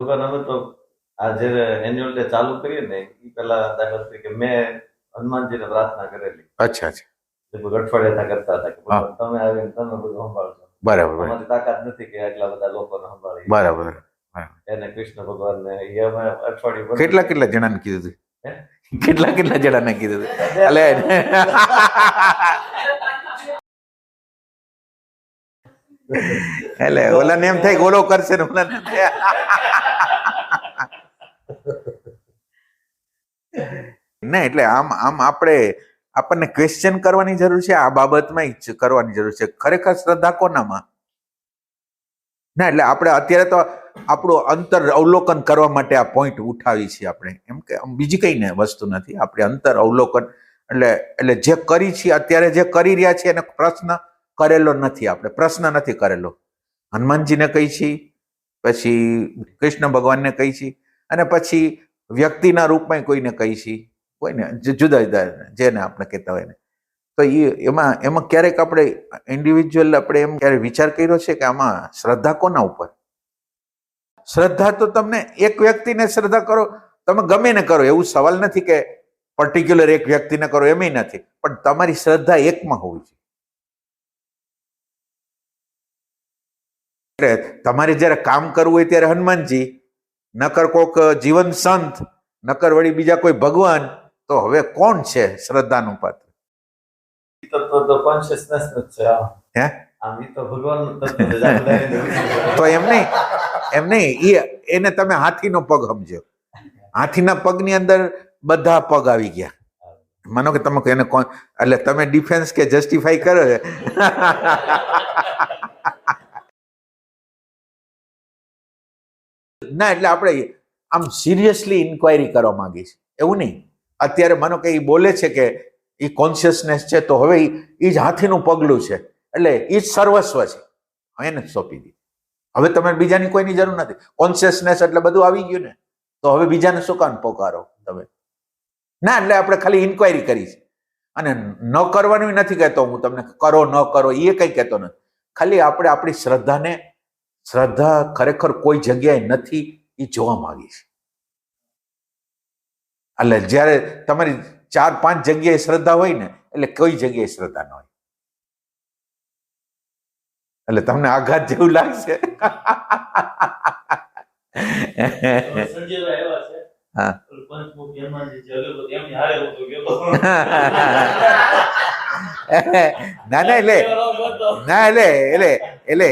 ભગવાન અમે તો આ જ્યારે એન્યુઅલ ડે ચાલુ કરીએ ને એ પહેલા દાખલા તરીકે મેં હનુમાનજીને પ્રાર્થના કરેલી. અચ્છા અચ્છા. લગભગ અઠવાડિયા કરતા હતા કે હા. ભગવાન તમે આવીને તમે બધું સંભાળશો બરાબર બરાબર. અમારી તાકાત નથી કે આટલા બધા લોકોને સંભાળી બરાબર એને કૃષ્ણ ભગવાનને એ અમે અઠવાડિયું ભર- કેટલા કેટલા જણાને કીધું હે? હતું કેટલા કેટલા જણાને કીધું હતું એટલે એટલે ઓલાને એમ થાય કે ઓલો કરશે ને ઓલાને એમ થાય. ના, એટલે આમ આમ આપણે આપણને ક્વેશ્ચન કરવાની જરૂર છે, આ બાબતમાં કરવાની જરૂર છે. ખરેખર શ્રદ્ધા કોનામાં? ના, એટલે આપણે અત્યારે તો આપણું અંતર અવલોકન કરવા માટે આ પોઈન્ટ ઉઠાવી છીએ આપણે. એમ કે બીજી કઈ ને વસ્તુ નથી. આપણે અંતર અવલોકન, એટલે એટલે જે કરી છીએ, અત્યારે જે કરી રહ્યા છીએ, એને પ્રશ્ન કરેલો નથી આપણે. પ્રશ્ન નથી કરેલો. હનુમાનજીને કહી છીએ, પછી કૃષ્ણ ભગવાનને કહી છીએ, અને પછી વ્યક્તિના રૂપમાં કોઈને કહી છીએ. કોઈને જુદા જુદા જેને આપણે કહેતા હોય ને તો એ એમાં એમાં ક્યારેક આપણે ઇન્ડિવિજ્યુઅલ આપણે એમ ક્યારે વિચાર કર્યો છે કે આમાં શ્રદ્ધા કોના ઉપર? શ્રદ્ધા તો તમને એક વ્યક્તિને શ્રદ્ધા કરો, તમે ગમે ને કરો, એવું સવાલ નથી કે પર્ટિક્યુલર એક વ્યક્તિને કરો, એમ નથી. પણ તમારી શ્રદ્ધા એકમાં હોવી જોઈએ. તમારે જ્યારે કામ કરવું હોય ત્યારે હનુમાનજી, નકર કોક જીવન સંત, નકર વળી બીજા કોઈ ભગવાન તો હવે કોણ છે શ્રદ્ધાનું પાત્ર? તો એમ નહીં એમ નહીં એ એને તમે હાથીનો પગ સમજો. હાથીના પગની અંદર બધા પગ આવી ગયા. માનો કે તમે એને કોણ એટલે તમે ડિફેન્સ કે જસ્ટિફાઈ કરો. ના એટલે આપણે આમ સિરિયસલી ઇન્ક્વાયરી કરવા માંગીશ એવું નહીં. અત્યારે માનો કે એ બોલે છે કે એ કોન્શિયસનેસ છે, તો હવે એ જ હાથીનું પગલું છે. એટલે એ જ સર્વસ્વ છે. એને જ સોંપી દીધું. હવે તમે બીજાની કોઈની જરૂર નથી. કોન્શિયસનેસ એટલે બધું આવી ગયું ને, તો હવે બીજાને શું કામ પોકારો તમે? ના, એટલે આપણે ખાલી ઇન્ક્વાયરી કરી છે. અને ન કરવાનું નથી કહેતો હું તમને, કરો, ન કરો એ કંઈ કહેતો નથી. ખાલી આપણે આપણી શ્રદ્ધાને, શ્રદ્ધા ખરેખર કોઈ જગ્યાએ નથી એ જોવા માંગી છે એટલે જ્યારે તમારી ચાર, પાંચ જગ્યાએ શ્રદ્ધા હોય ને, એટલે કોઈ જગ્યાએ શ્રદ્ધા ન હોય? એટલે તમને આઘાત જેવું લાગશે? ના ના, એટલે ના, એટલે એટલે એટલે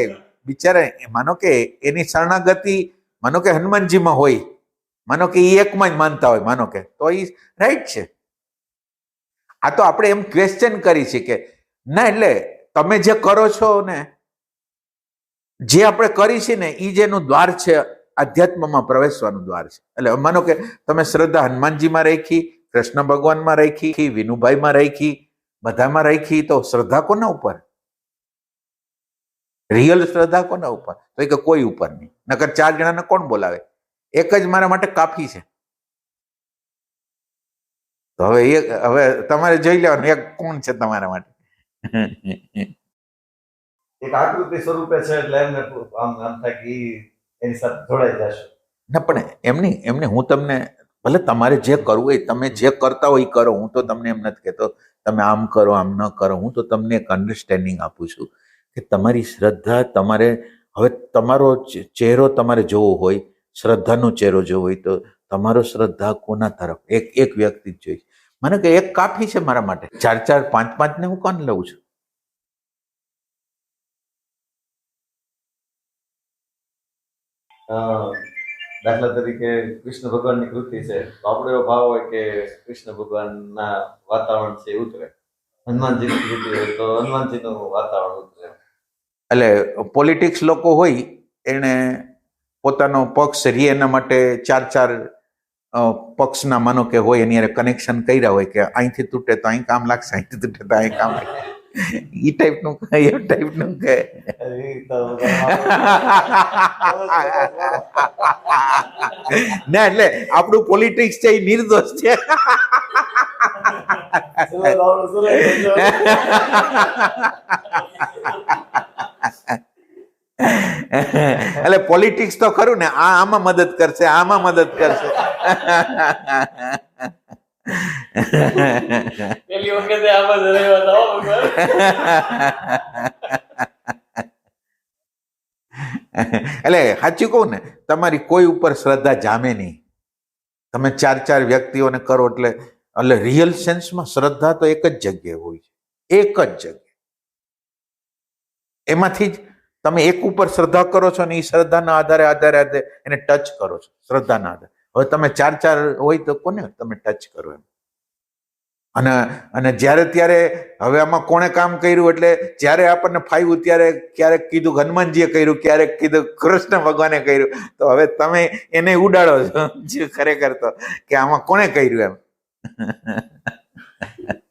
બિચારા માનો કે એની શરણાગતિ, માનો કે હનુમાનજીમાં હોય. માનો કે એ એકમાં જ માનતા હોય, માનો કે. તો એ રાઈટ છે. આ તો આપણે એમ ક્વેશ્ચન કરી છે કે, ના એટલે તમે જે કરો છો ને, જે આપણે કરી છે ને એ જેનું દ્વાર છે આધ્યાત્મમાં પ્રવેશવાનું દ્વાર છે. એટલે માનો કે તમે શ્રદ્ધા હનુમાનજીમાં રાખી, કૃષ્ણ ભગવાનમાં રાખી, વિનુભાઈમાં રાખી, બધામાં રાખી, તો શ્રદ્ધા કોના ઉપર? રિયલ શ્રદ્ધા કોના ઉપર? તો કે કોઈ ઉપર નહીં. નકર ચાર જણાને કોણ બોલાવે? એક જ મારા માટે કાફી છે. તો હવે એક હવે તમારે જોઈ લેવાનું એક કોણ છે તમારા માટે. એક આકૃતિ સ્વરૂપે છે એટલે એમને આમ આમ થાય કે એની સાથે જોડાઈ જશે. ના પણ એમ નહીં એમને હું તમને ભલે તમારે જે કરવું હોય તમે જે કરતા હોય એ કરો હું તો તમને એમ નથી કહેતો તમે આમ કરો આમ ન કરો હું તો તમને એક અન્ડરસ્ટેન્ડિંગ આપું છું કે તમારી શ્રદ્ધા તમારે હવે તમારો ચહેરો તમારે જોવો હોય શ્રદ્ધાનો ચહેરો જોવો હોય તો તમારો શ્રદ્ધા કોના તરફ? એક એક વ્યક્તિ જ જોઈ. મને કે એક કાફી છે મારા માટે. ચાર ચાર પાંચ પાંચ ને હું કોણ લઉં છું? દાખલા તરીકે કૃષ્ણ ભગવાનની કૃતિ છે. તો આપણો એવો ભાવ હોય કે કૃષ્ણ ભગવાનના વાતાવરણ છે ઉતરે. હનુમાનજીની કૃતિ હોય તો હનુમાનજીનું વાતાવરણ ઉતરે. એટલે પોલિટિક્સ લોકો હોય એને પોતાનો પક્ષ રી એના માટે ચાર ચાર પક્ષના માનો કે હોય એની કનેક્શન કર્યા હોય કે અહીંથી તૂટે તો અહીં કામ લાગશે, અહીંથી તૂટે તો અહીં કામ લાગશે. એ ટાઈપનું એ ટાઈપનું કહે. ના, એટલે આપણું પોલિટિક્સ છે, એ નિર્દોષ છે સુરત આપણું સુરત છે. એટલે પોલિટિક્સ તો ખરું ને આ આમાં મદદ કરશે આમાં મદદ કરશે. પેલી વખતે આમાં એટલે સાચું કહું ને તમારી કોઈ ઉપર શ્રદ્ધા જામે નહીં. તમે ચાર ચાર વ્યક્તિઓને કરો એટલે એટલે રિયલ સેન્સમાં શ્રદ્ધા તો એક જ જગ્યાએ હોય છે. એક જ જગ્યાએ. એમાંથી જ તમે એક ઉપર શ્રદ્ધા કરો છો ને એ શ્રદ્ધાના આધારે આધારે આધારે એને ટચ કરો છો, શ્રદ્ધાના આધારે. હવે તમે ચાર ચાર હોય તો કોને તમે ટચ કરો એમ? અને અને જ્યારે, ત્યારે હવે આમાં કોણે કામ કર્યું? એટલે જ્યારે આપણને ફાવ્યું ત્યારે ક્યારેક કીધું, હનુમાનજીએ કર્યું, ક્યારેક કીધું, કૃષ્ણ ભગવાને કર્યું. તો હવે તમે એને ઉડાડો છો, જે ખરેખર તો, કે આમાં કોણે કર્યું એમ?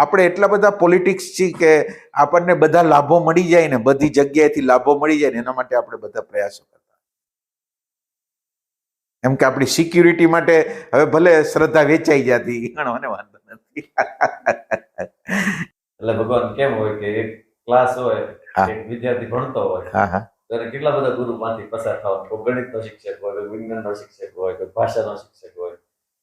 આપણે એટલા બધા પોલિટિક્સ છીએ કે આપણને બધા લાભો મળી જાય ને બધી જગ્યાએથી લાભો મળી જાય ને એના માટે આપણે બધા પ્રયાસો કરતા. એમ કે આપણી સિક્યુરિટી માટે હવે ભલે શ્રદ્ધા વેચાઈ જતી ઘણો મને વાંધો નથી. એટલે ભગવાન કેમ હોય કે એક ક્લાસ હોય એક વિદ્યાર્થી ભણતો હોય હા હા. તો એને કેટલા બધા ગુરુમાંથી પસાર થવાનું? ગણિતનો શિક્ષક હોય વિજ્ઞાનનો શિક્ષક હોય કોઈ ભાષાનો શિક્ષક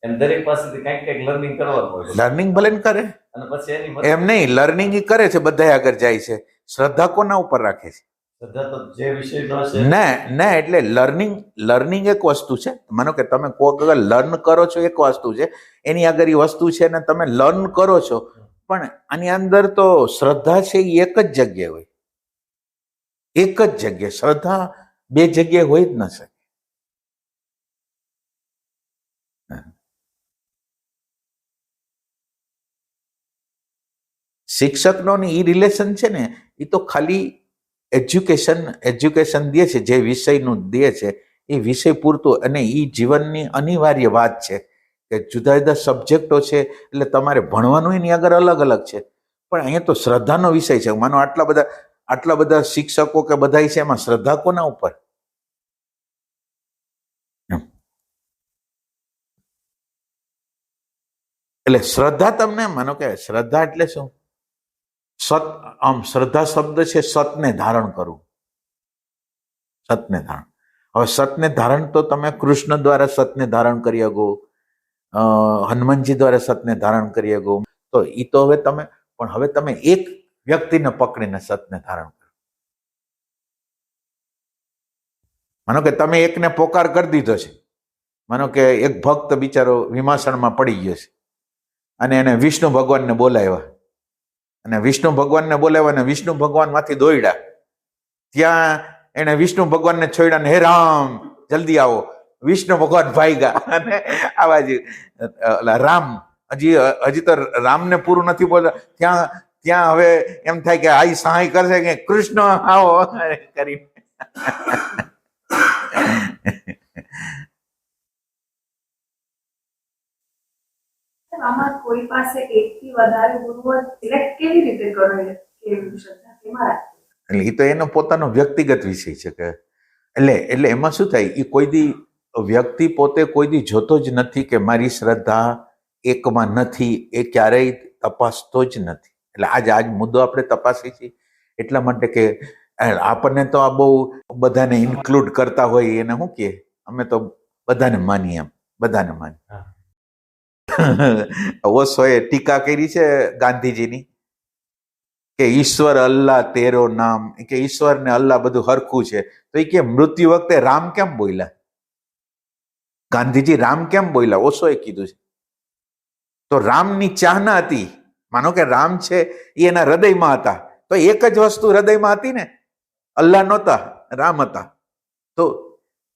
હોય દરેક પાસેથી કંઈક કંઈક લર્નિંગ કરવાનું હોય. લર્નિંગ ભલે ને કરે અને પછી એની એમ નહીં લર્નિંગ એ કરે છે બધા આગળ જાય છે. શ્રદ્ધા કોના ઉપર રાખે છે? શ્રદ્ધા તો જે વિષયનો છે. ના ના એટલે લર્નિંગ લર્નિંગ એક વસ્તુ છે. માનો કે તમે અગર લર્ન કરો છો એક વસ્તુ છે. એની આગળ એ વસ્તુ છે ને તમે લર્ન કરો છો પણ આની અંદર તો શ્રદ્ધા છે એ એક જ જગ્યાએ હોય. એક જ જગ્યાએ. શ્રદ્ધા બે જગ્યાએ હોય જ ન શકે. શિક્ષકનો ને એ રિલેશન છે ને એ તો ખાલી એજ્યુકેશન એજ્યુકેશન દે છે, જે વિષયનું દે છે, એ વિષય પૂરતું અને એ જીવનની અનિવાર્ય વાત છે કે જુદા જુદા સબ્જેક્ટો છે, એટલે તમારે ભણવાનું એની આગળ અલગ અલગ છે. પણ અહીંયા તો શ્રદ્ધાનો વિષય છે. માનો આટલા બધા આટલા બધા શિક્ષકો કે બધા છે, એમાં શ્રદ્ધા કોના ઉપર. એટલે શ્રદ્ધા તમને, માનો કે શ્રદ્ધા એટલે શું? સત, આમ શ્રદ્ધા શબ્દ છે, સતને ધારણ કરવું સતને ધારણ. હવે સતને ધારણ તો તમે કૃષ્ણ દ્વારા સતને ધારણ કરી શકો હનુમાનજી દ્વારા સતને ધારણ કરી શકો. તો એ તો હવે તમે, પણ હવે તમે એક વ્યક્તિને પકડીને સતને ધારણ કરો. માનો કે તમે એકને પોકાર કરી દીધો છે. માનો કે એક ભક્ત બિચારો વિમાસણમાં પડી ગયો છે. અને એને વિષ્ણુ ભગવાનને બોલાવ્યા. અને વિષ્ણુ ભગવાનને બોલાવ્યા અને વિષ્ણુ ભગવાનમાંથી દોડ્યા ત્યાં એને વિષ્ણુ ભગવાનને છોડ્યા ને હે રામ, જલ્દી આવો. વિષ્ણુ ભગવાન ભાઈગા. અને આવા જ રામ. હજી હજી તો રામને પૂરું નથી બોલતા. ત્યાં ત્યાં હવે એમ થાય કે આઈ સહાય કરશે કે કૃષ્ણ, આવો. કરી આમાં કોઈ પાસે એકથી વધારે ગુરુઓ સિલેક્ટ કેવી રીતે કરો? એટલે એ તો એનો પોતાનો વ્યક્તિગત વિષય છે કે એટલે એટલે એમાં શું થાય? એ કોઈ દી વ્યક્તિ પોતે કોઈ દી જોતો જ નથી કે મારી શ્રદ્ધા એકમાં નથી એ ક્યારેય તપાસતો જ નથી. એટલે આજ આજ મુદ્દો આપણે તપાસીએ છીએ. એટલા માટે કે આપણને તો આ બહુ બધાને ઇન્ક્લુડ કરતા હોય એને શું કહે? અમે તો બધાને માનીએ એમ બધાને માનીએ. ઓશોએ ટીકા કરી છે ગાંધીજીની કે ઈશ્વર અલ્લાહ તેરો નામ, કે ઈશ્વર ને અલ્લાહ બધું હરખું છે. તો એ કે મૃત્યુ વખતે રામ કેમ બોલ્યા? ગાંધીજી રામ કેમ બોલ્યા? ઓશોએ કીધું છે. તો રામની ચાહના હતી. માનો કે રામ છે, એ એના હૃદયમાં હતા. તો એક જ વસ્તુ હૃદયમાં હતી ને? અલ્લાહ નહોતા, રામ હતા. તો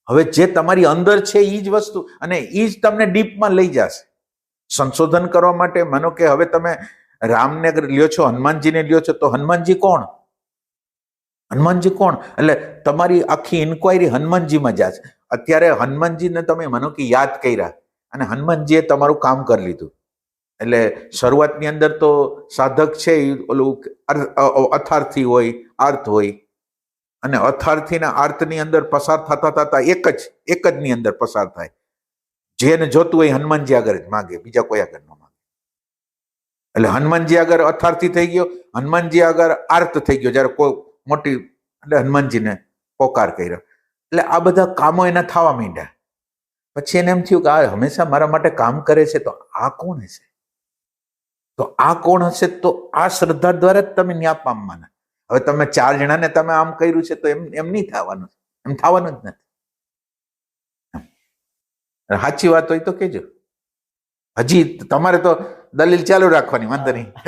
હવે જે તમારી અંદર છે એ જ વસ્તુ અને એ જ તમને ડીપમાં લઈ જશે. સંશોધન કરવા માટે માનો કે હવે તમે રામને લ્યો છો, હનુમાનજીને લ્યો છો, તો હનુમાનજી કોણ? હનુમાનજી કોણ? એટલે તમારી આખી ઇન્ક્વાયરી હનુમાનજીમાં જશે અત્યારે હનુમાનજીને તમે માનો કે યાદ કર્યા અને હનુમાનજીએ તમારું કામ કરી લીધું. એટલે શરૂઆતની અંદર તો સાધક છે એ ઓલું અથાર્થી હોય, આર્થ હોય. અને અથાર્થીના આર્થની અંદર પસાર થતા થતા એક જ એક જ ની અંદર પસાર થાય. જેને જોતું હોય હનુમાનજી આગળ જ માગે, બીજા કોઈ આગળ ન માગે. એટલે હનુમાનજી આગળ અથાર્થી થઈ ગયો, હનુમાનજી આગળ આર્ત થઈ ગયો, જ્યારે કોઈ મોટી, એટલે હનુમાનજીને પોકાર કર્યો. એટલે આ બધા કામો એના થવા માંડ્યા. પછી એને એમ થયું કે આ હંમેશા મારા માટે કામ કરે છે, તો આ કોણ હશે? તો આ કોણ હશે? તો આ શ્રદ્ધા દ્વારા જ તમે ન્યા પામવાના. હવે તમે ચાર જણાને તમે આમ કર્યું છે, તો એમ એમ નહીં થવાનું. એમ થવાનું જ નથી. સાચી વાત હોય તો કેજો હજી તમારે તો દલીલ ચાલુ રાખવાની, વાંધો નહીં.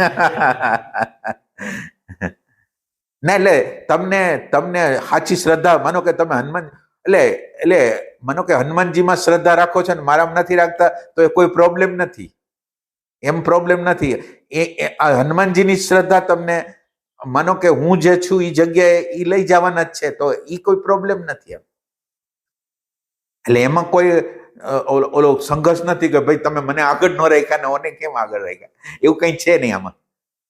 ના, એટલે તમને તમને સાચી શ્રદ્ધા, માનો કે તમે હનુમાન, એટલે એટલે માનો કે હનુમાનજીમાં શ્રદ્ધા રાખો છો ને મારામાં નથી રાખતા, તો એ કોઈ પ્રોબ્લેમ નથી. એમ પ્રોબ્લેમ નથી. એ હનુમાનજીની શ્રદ્ધા તમને, માનો કે હું જે છું એ જગ્યાએ એ લઈ જવાના જ છે, તો એ કોઈ પ્રોબ્લેમ નથી એમ. એટલે એમાં કોઈ ઓલો ઓલો સંઘર્ષ નથી કે ભાઈ તમે મને આગળ ન રાખ્યા ને ઓને કેમ આગળ રાખ્યા? એવું કંઈ છે નહીં આમાં.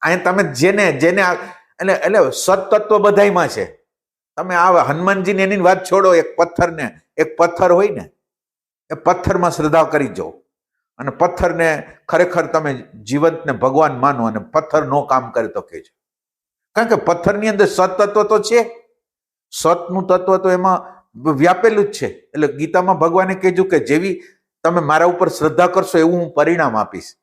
અહીંયા તમે જેને જેને એટલે એટલે સતત્વ બધાયમાં છે. તમે આ હનુમાનજીની એની વાત છોડો, એક પથ્થરને, એક પથ્થર હોય ને, એ પથ્થરમાં શ્રદ્ધા કરી જાઓ. અને પથ્થરને ખરેખર તમે જીવંતને ભગવાન માનો અને પથ્થર નો કામ કરે તો કહેજો કારણ કે પથ્થરની અંદર સતત્વ તો છે. સતનું તત્વ તો એમાં વ્યાપેલું જ છે. એટલે ગીતામાં ભગવાને કહેજું કે જેવી તમે મારા ઉપર શ્રદ્ધા કરશો એવું હું પરિણામ આપીશ.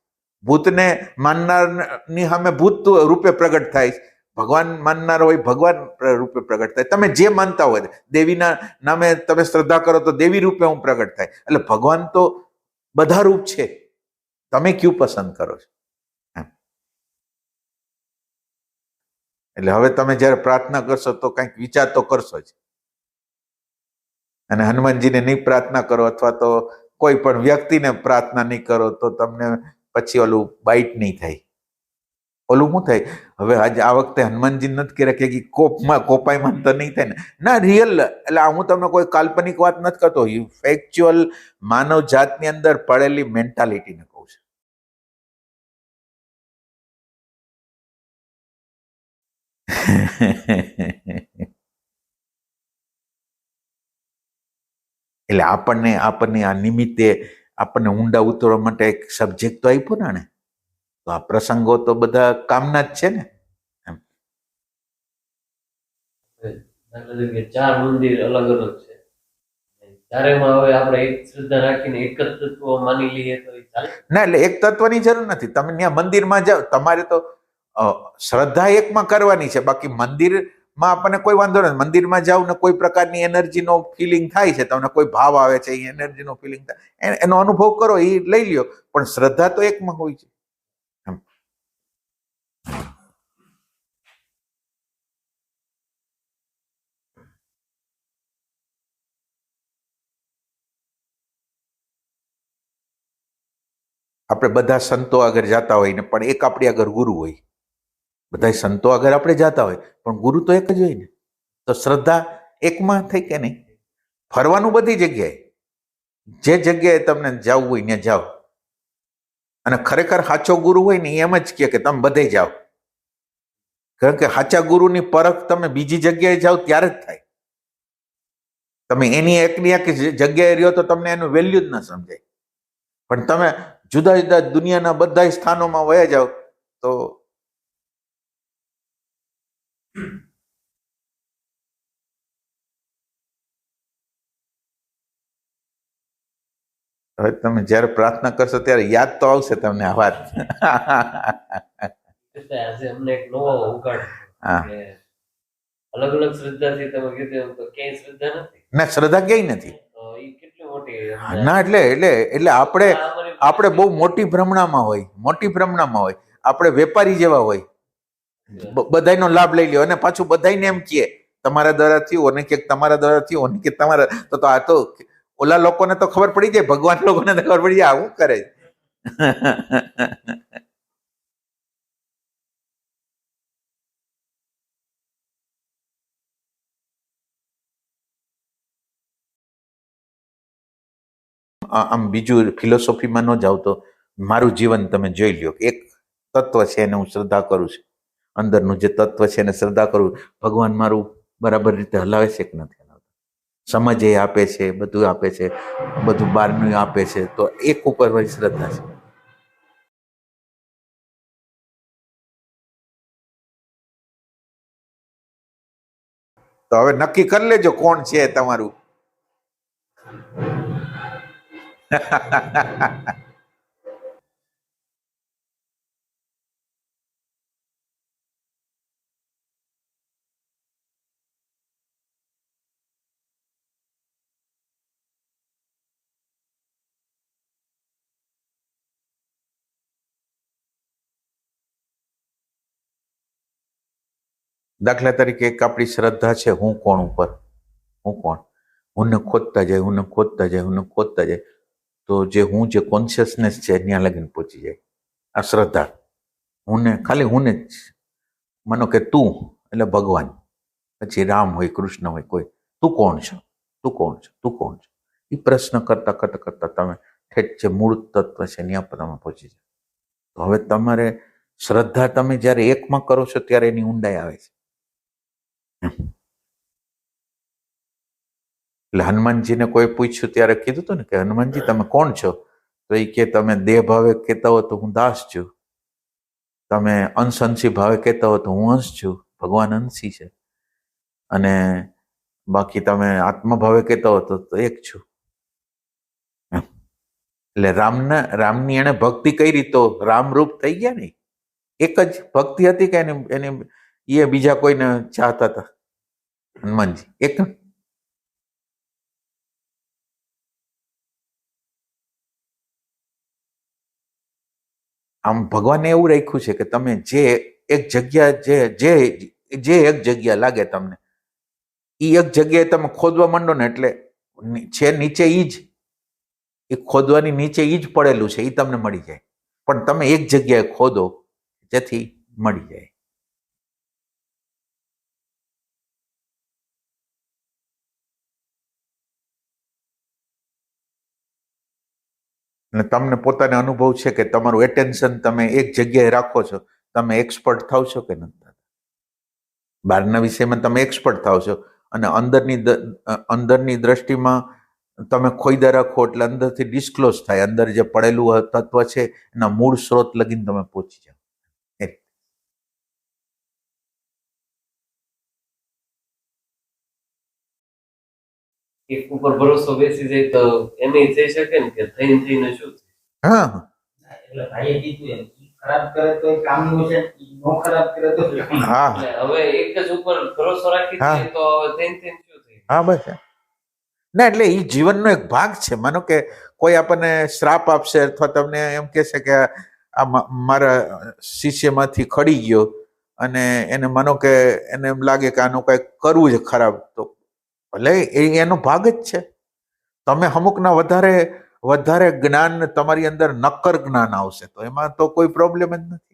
ભૂતને માનનારની સામે ભૂત રૂપે પ્રગટ થાય. ભગવાન માનનાર હોય, ભગવાન રૂપે પ્રગટ થાય. તમે જે માનતા હોય, દેવીના નામે તમે શ્રદ્ધા કરો તો દેવી રૂપે હું પ્રગટ થાય. એટલે ભગવાન તો બધા રૂપ છે. તમે ક્યુ પસંદ કરો છો. એટલે હવે તમે જ્યારે પ્રાર્થના કરશો તો કંઈક વિચાર તો કરશો જ. અને હનુમાનજીને નહીં પ્રાર્થના કરો અથવા તો કોઈ પણ વ્યક્તિને પ્રાર્થના નહીં કરો, તો તમને પછી ઓલું બાઇટ નહીં થાય. ઓલું શું થાય? હવે આજે આ વખતે હનુમાનજી નથી કર્યા કે કોપમાં કોપાયમાં તો નહીં થાય ને. ના રિયલ એટલે હું તમને કોઈ કાલ્પનિક વાત નથી કરતો. ફેક્ચ્યુઅલ માનવ જાતની અંદર પડેલી મેન્ટાલિટીને કહું છું. એટલે આપણને આપણને આ નિમિત્તે આપણને ઊંડા ઉતરવા માટે એક સબ્જેક્ટ તો આપ્યો ને આણે. તો આ પ્રસંગો તો બધા કામના જ છે ને. એમ. ચાર મંદિર અલગ અલગ છે. ત્યારે હવે આપણે એક શ્રદ્ધા રાખીને એક જ તત્વ માની લઈએ તો ના એટલે એક તત્વની જરૂર નથી. તમે ત્યાં મંદિરમાં જાઓ. તમારે તો શ્રદ્ધા એકમાં કરવાની છે. બાકી મંદિરમાં આપણને કોઈ વાંધો નથી. મંદિરમાં જાવ ને કોઈ પ્રકારની એનર્જીનો ફિલિંગ થાય છે, તમને કોઈ ભાવ આવે છે, એ એનર્જીનો ફિલિંગ થાય. એનો અનુભવ કરો, એ લઈ લ્યો. પણ શ્રદ્ધા તો એકમાં હોય છે. આપણે બધા સંતો આગળ જતા હોય ને, પણ એક આપણી આગળ ગુરુ હોય. બધા સંતો આગળ આપણે જતા હોય, પણ ગુરુ તો એક જ હોય ને. તો શ્રદ્ધા એકમાં થઈ કે નહીં? ફરવાનું બધી જગ્યાએ. જે જગ્યાએ તમને જવું હોય ત્યાં જાઓ. અને ખરેખર સાચો ગુરુ હોય ને એમ જ કહે કે તમે બધે જાઓ. કારણ કે સાચા ગુરુની પરખ તમે બીજી જગ્યાએ જાઓ ત્યારે જ થાય. તમે એની એકની એક જગ્યાએ રહ્યો તો તમને એનું વેલ્યુ જ ન સમજાય. પણ તમે જુદા જુદા દુનિયાના બધા સ્થાનોમાં વયા જાઓ તો હવે તમે જ્યારે પ્રાર્થના કરશો ત્યારે યાદ તો આવશે તમને આ વાત. અલગ અલગ શ્રદ્ધાથી તમે કીધું તો ક્યાંય શ્રદ્ધા નથી. ના શ્રદ્ધા ક્યાંય નથી. ના એટલે એટલે એટલે આપણે આપણે બહુ મોટી ભ્રમણામાં હોય મોટી ભ્રમણામાં હોય. આપણે વેપારી જેવા હોય. બ- બધાયનો લાભ લઈ લ્યો. અને પાછું બધાને એમ કહે તમારા દ્વારા થયું. કે, તમારા દ્વારા થયું. કે, તમારા તો તો આ તો ઓલા લોકોને તો ખબર પડી જાય. ભગવાન લોકોને તો ખબર પડી જાય. આવું કરે આમ બીજું ફિલોસોફીમાં ન જાવ તો મારું જીવન તમે જોઈ લ્યો. એક તત્વ છે એને હું શ્રદ્ધા કરું છું. અંદરનું જે તત્વ છે એને શ્રદ્ધા કરું ભગવાન મારું બરાબર રીતે હલાવે છે કે નથી હલાવતા? સમજ એ આપે છે, બધું આપે છે, બધું બહારનું આપે છે, તો એક ઉપર મારી શ્રદ્ધા છે. તો હવે નક્કી કરી લેજો કોણ છે તમારું. દાખલા તરીકે એક આપણી શ્રદ્ધા છે, હું કોણ ઉપર? હું કોણ? હુંને ખોદતા જાય હુંને ખોદતા જાય હુંને ખોદતા જાય. તો જે હું જે કોન્શિયસનેસ છે, ત્યાં લગીને પહોંચી જાય. આ શ્રદ્ધા. હુંને ખાલી હુંને જ. માનો કે તું, એટલે ભગવાન. પછી રામ હોય, કૃષ્ણ હોય, કોઈ. તું કોણ છો? તું કોણ છો? તું કોણ છો? એ પ્રશ્ન કરતા કરતા કરતા તમે ઠેઠ જે મૂળ તત્વ છે, ત્યાં પર તમે પહોંચી જાય તો હવે તમારે શ્રદ્ધા તમે જ્યારે એકમાં કરો છો, ત્યારે એની ઊંડાઈ આવે છે. એટલે હનુમાનજીને કોઈ પૂછ્યું ત્યારે કીધું હતું ને કે, હનુમાનજી, તમે કોણ છો? તો એ કે, તમે દેહ ભાવે કહેતા હો તો હું દાસ છું. તમે અંશ ભાવે કહેતા હો તો હું અંશ છું. ભગવાન અંશી છે. અને બાકી તમે આત્મભાવે કહેતા હો તો એક છું. એટલે રામના, રામની એને ભક્તિ કરી તો રામરૂપ થઈ ગયા ને? એક જ ભક્તિ હતી કે એની એની એ બીજા કોઈને ચાહતા હતા. હનુમાનજી, એક આમ ભગવાને એવું રાખ્યું છે કે તમે જે એક જગ્યા, જે જે જે એક જગ્યા લાગે તમને એ એક જગ્યાએ તમે ખોદવા માંડો ને એટલે છે નીચે ઈ જ, એ ખોદવાની નીચે ઈ જ પડેલું છે એ તમને મળી જાય. પણ તમે એક જગ્યાએ ખોદો, જેથી મળી જાય. અને તમને પોતાને અનુભવ છે કે તમારું એટેન્શન તમે એક જગ્યાએ રાખો છો, તમે એક્સપર્ટ થાવ છો કે નથી થતા બહારના વિષયમાં તમે એક્સપર્ટ થાવ છો અને અંદરની અંદરની દ્રષ્ટિમાં તમે ખોઈદા રાખો એટલે અંદરથી ડિસ્ક્લોઝ થાય. અંદર જે પડેલું તત્વ છે એના મૂળ સ્ત્રોત લગીને તમે પહોંચી જાઓ. એક ઉપર ભરોસો બેસી જાય તો એને થઈ શકે ને કે થઈને થઈને શું હા. એટલે ભાઈએ કીધું એમ ખરાબ કરે તો કામનું છે નો ખરાબ કરે તો હા હવે એક જ ઉપર ભરોસો રાખી તો થઈને થઈને શું થાય? હા બસ ના એટલે એ જીવનનો એક ભાગ છે. માનો કે કોઈ આપણને શ્રાપ આપશે અથવા તમને એમ કહેશે કે આ મારા શિષ્યમાંથી ખડી ગયો અને એને માનો કે એને એમ લાગે કે આનું કંઈક કરવું છે ખરાબ તો ભલે એ એનો ભાગ જ છે. તમે અમુકના વધારે વધારે જ્ઞાન તમારી અંદર નક્કર જ્ઞાન આવશે તો એમાં તો કોઈ પ્રોબ્લેમ જ નથી.